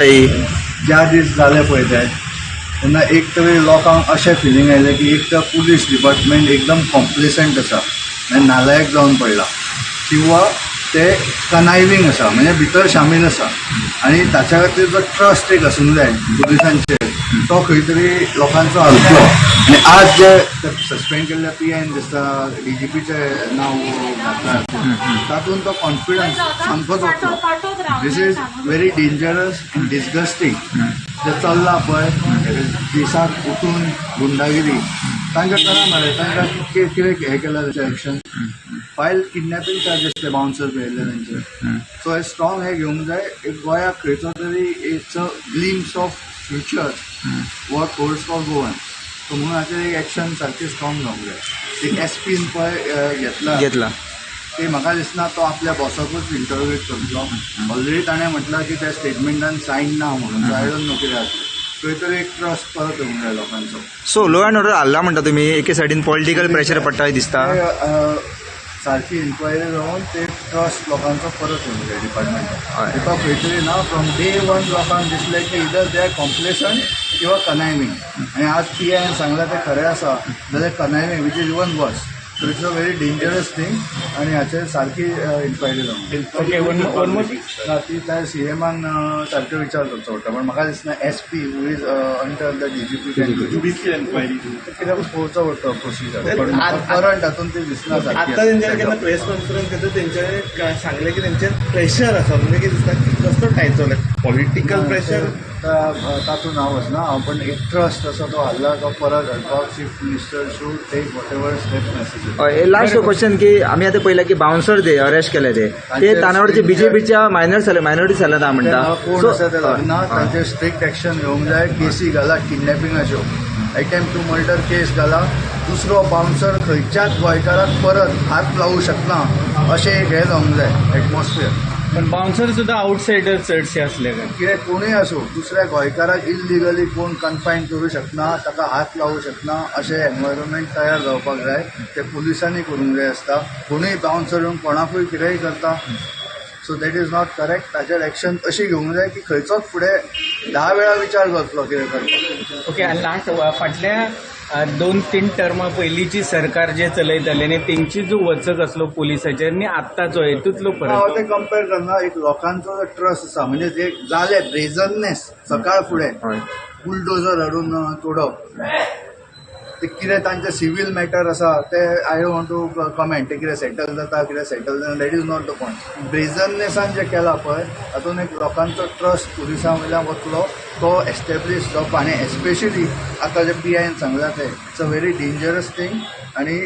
ज्या दीस जाले पळय ते तेन्ना एक तरी लोकांक अशें फिलींग आयलें की एक तर पुलीस डिपार्टमेंट एकदम कॉम्प्लिसंट आसा आनी नालायक जावन पडला. किंवा ते कनायवींग आसा म्हणजे भितर शामील आसा आनी ताच्या खातीर जो ट्रस्ट एक आसूंक जाय पुलिसांचेर तो खंय तरी लोकांचो हरपलो आनी आज जे सस्पेंड केल्ल्या पी एन दिसता डी जी पीचें नांव घातलां तातूंत तो कॉन्फिडन्स सामकोच this is very dangerous and disgusting जे चल्ला पळय दिसाक उठून गुंडागिरी तांकां करा मरे तांकां कितें कितें हें केलां तेंचें एक्शन फायल किडनॅपिंग चार्जीस ते बाउन्सर मेळिल्ले तेंचे सो हे स्ट्रॉंग हे घेवंक जाय एक गोंयाक खंयचो तरी it's a glimpse of future what course for Goan so म्हणून हाचेर एक एक्शन सारकें स्ट्रॉंग जावंक जाय एक एस पीन पळय घेतला घेतला ते म्हाका दिसना तो आपल्या बॉसाकूच इंटरव्यूट करतलो ऑलरेडी ताणें म्हटलां की त्या स्टेटमेंटान सायन ना म्हणून आय डोंट नो कितें थंय तर एक ट्रस्ट परत येवंक जाय लोकांचो. सो लो अँड ऑर्डर हाडला म्हणटा तुमी एके सायडीन पॉलिटिकल प्रेशर पडटा अशें दिसता. सारकी इन्क्वायरी जावन ते ट्रस्ट लोकांचो परत येवंक जाय. डिपार्टमेंटान बिकॉज खंय तरी ना फ्रॉम डे वन लोकांक दिसलें की इदर दे आर कॉम्प्लेसन किंवा कनायमींग आनी आज पी आयन सांगलां तें खरें आसा जाल्यार कनायमींग which is even worse so it's a very dangerous thing आनी हाचेर सारकी इन्क्वायरी ती त्या सी एमान सारको विचार करचो पडटा पण म्हाका दिसना S P who is under the D G P कित्याक पळोवचो पडटा प्रोसिजर करंट हातून ते दिसना आता तेंच्यानी केन्ना प्रेस कॉन्फरन्स घेता तेंच्यानी का- सांगलें की तेंचेर प्रेशर आसा म्हणजे कितें दिसता की कसलो टायचो पॉलिटिकल प्रेशर तातूंत हांव वचना हांव पण एक ट्रस्ट आसा तो हाडला तो परत हाडपाक chief minister should take whatever step necessary last question की आम्ही आता पहिला की बाउन्सर ते अरेस्ट केले ते ते तानावरचे बीजेपीच्या मायनर झाले मायनॉरिटी झाल्या ता म्हणटा कोण So, आसा ते लागना हय. तांचेर स्ट्रिक्ट एक्शन घेवंक जाय केसी घाला किडनॅपिंगाच्यो अटेम्प्ट टू मर्डर केस घाला दुसरो बाउन्सर खंयच्याच गोंयकाराक परत हात लावूं शकना अशें एक हें जावंक जाय एटमॉस्फियर पण बाउन्सर सुद्धा आउटसायडर चडशे असले काय कितें कोणूय आसूं दुसऱ्या गोंयकाराक इलिगली कोण कन्फायन करूं शकना ताका हात लावूं शकना अशें एनवायरमेंट तयार जावपाक जाय ते पुलिसांनी करूंक जाय आसता कोणूय बाउन्सर येवन कोणाकूय कितेंय करता so that is not correct ताचेर एक्शन अशी घेवंक जाय की खंयचोच फुडें धा वेळा विचार करतलो कितें करपाक ओके लास्ट फाटल्या दोन तीन टर्मा पयलींची सरकार जे चलयताले न्ही तेंची जो वचक असलो पुलिसाचेर न्ही आत्ताचो हेतूंतलो फरक. हांव ते कम्पेर करना एक लोकांचो जो ट्रस्ट आसा म्हणजे जे जाले ब्रेझननेस सकाळ फुडें. बुलडोजर हाडून तोडप. ते कितें तांचे सिवील मॅटर आसा ते आय वॉन्ट टू कमेंट ते कितें सेटल जाता कितें सेटल जाता that is not the point ब्रेझननेसान जे केला पळय तातूंत एक लोकांचो ट्रस्ट पुलिसां वयल्यान वतलो तो एस्टेब्लीश जावपा आनी एस्पेशली आतां जे पी आयन सांगला ते it's a very dangerous thing आनी